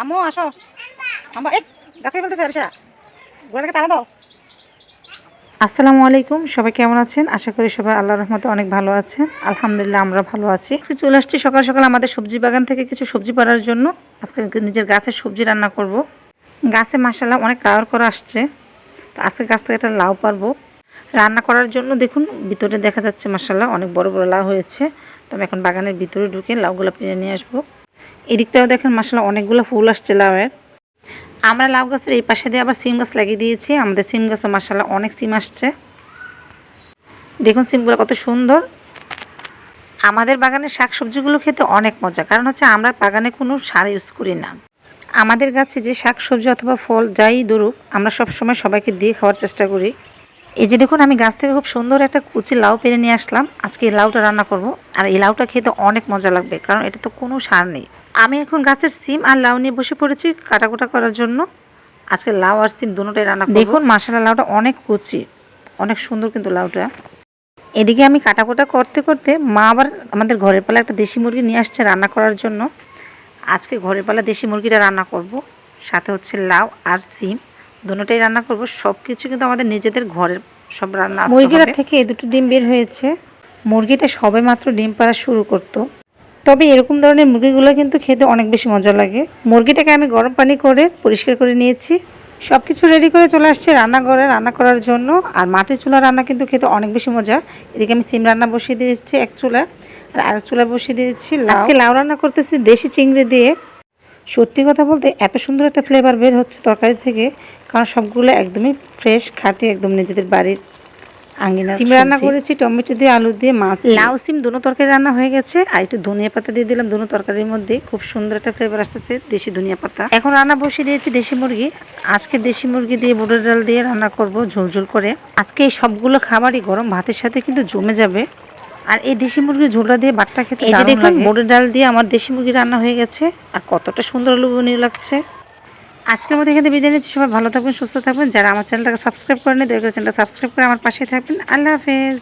আম্মু আসো। আম্মা এই গাছে বলতেছে আরিসা গোড়াটাকে তারা দাও। আসসালামু আলাইকুম, সবাই কেমন আছেন? আশা করি সবাই আল্লাহর রহমতে অনেক ভালো আছেন। আলহামদুলিল্লাহ, আমরা ভালো আছি। আজকে চলে আসছি সকাল সকাল আমাদের সবজি বাগান থেকে কিছু সবজি পাড়ার জন্য। আজকে নিজের গাছের সবজি রান্না করব। গাছে মাসাল্লাহ অনেক কাওয়ার করে আসছে। তো আজকে গাছ থেকে একটা লাউ পারব রান্না করার জন্য দেখুন, ভিতরে দেখা যাচ্ছে মাসাল্লাহ অনেক বড় বড় লাউ হয়েছে। তো আমি এখন বাগানের ভিতরে ঢুকে লাউগুলো পেরে নিয়ে আসব। এদিকটাও দেখেন মাসাল্লাহ অনেকগুলো ফুল আসছে লাউয়ের। আমরা লাউ গাছের এই পাশে দিয়ে আবার সিম গাছ লাগিয়ে দিয়েছি। আমাদের সিম গাছও মাসাল্লাহ অনেক সিম আসছে। দেখুন সিমগুলো কত সুন্দর। আমাদের বাগানের শাকসবজিগুলো খেতে অনেক মজা, কারণ হচ্ছে আমরা বাগানে কোনো সার ইউজ করি না। আমাদের গাছে যে শাকসবজি অথবা ফল যাই ধরুক, আমরা সবসময় সবাইকে দিয়ে খাওয়ার চেষ্টা করি। এই যে দেখুন, আমি গাছ থেকে খুব সুন্দর একটা কুচি লাউ পেরে নিয়ে আসলাম। আজকে এই লাউটা রান্না করব। আর এই লাউটা খেতে অনেক মজা লাগবে, কারণ এটা তো কোনো সার নেই। আমি এখন গাছের সিম আর লাউ নিয়ে বসে পড়েছি কাটাকুটা করার জন্য। আজকে লাউ আর সিম দুটোটাই রান্না দেখুন মাসালা লাউটা অনেক কুচি, অনেক সুন্দর কিন্তু লাউটা। এদিকে আমি কাটাকুটা করতে করতে মা আবার আমাদের ঘরের পালা একটা দেশি মুরগি নিয়ে আসছে রান্না করার জন্য। আজকে ঘরের পালা দেশি মুরগিটা রান্না করব। সাথে হচ্ছে লাউ আর সিম। দুটোটাই রান্না করব। সব কিছু কিন্তু আমাদের নিজেদের ঘরের সব রান্না মুরগিটা থেকে এই দুটো ডিম বের হয়েছে। মুরগিটা সবে মাত্র ডিম পাড়া শুরু করতো। তবে এরকম ধরনের মুরগিগুলো কিন্তু খেতে অনেক বেশি মজা লাগে। মুরগিটাকে আমি গরম পানি করে পরিষ্কার করে নিয়েছি। সব কিছু রেডি করে চলে আসছে রান্নাঘরে রান্না করার জন্য। আর মাটির চুলা রান্না কিন্তু খেতে অনেক বেশি মজা। এদিকে আমি সিম রান্না বসিয়ে দিয়েছি এক চুলা। আর আরেক চুলা বসিয়ে দিয়েছি আজকে লাউ রান্না করতেছি দেশি চিংড়ি দিয়ে। সত্যি কথা বলতে এত সুন্দর একটা ফ্লেভার বের হচ্ছে তরকারি থেকে কারণ সবগুলো একদমই ফ্রেশ খাঁটি একদম নিজেদের বাড়ির আঙ্গিনা সিম রান্না করেছি টমেটো দিয়ে আলু দিয়ে মাছ লাউ সিম দুনো তরকারি রান্না হয়ে গেছে আর একটু ধনিয়া পাতা দিয়ে দিলাম দুনো তরকারির মধ্যে খুব সুন্দর একটা ফ্লেভার আসতেছে দেশি ধনিয়া পাতা। এখন রান্না বসিয়ে দিয়েছি দেশি মুরগি আজকে দেশি মুরগি দিয়ে বুটের ডাল দিয়ে রান্না করব ঝোলঝোল করে। আজকে এই সবগুলো খাবারই গরম ভাতের সাথে কিন্তু জমে যাবে। আর এই দেশি মুরগির ঝোলটা দিয়ে বাটটা খেতে এই যে দেখুন বুটের ডাল দিয়ে আমার দেশি মুরগি রান্না হয়ে গেছে আর কতটা সুন্দর লোভনীয় লাগছে। আজকের মধ্যে এখানে বিদায় নিচ্ছি সবাই ভালো থাকবেন সুস্থ থাকবেন। যারা আমার চ্যানেলটাকে সাবস্ক্রাইব করেনি দয়া করে চ্যানেলটা সাবস্ক্রাইব করে আমার পাশে থাকবেন। আল্লাহ হাফেজ।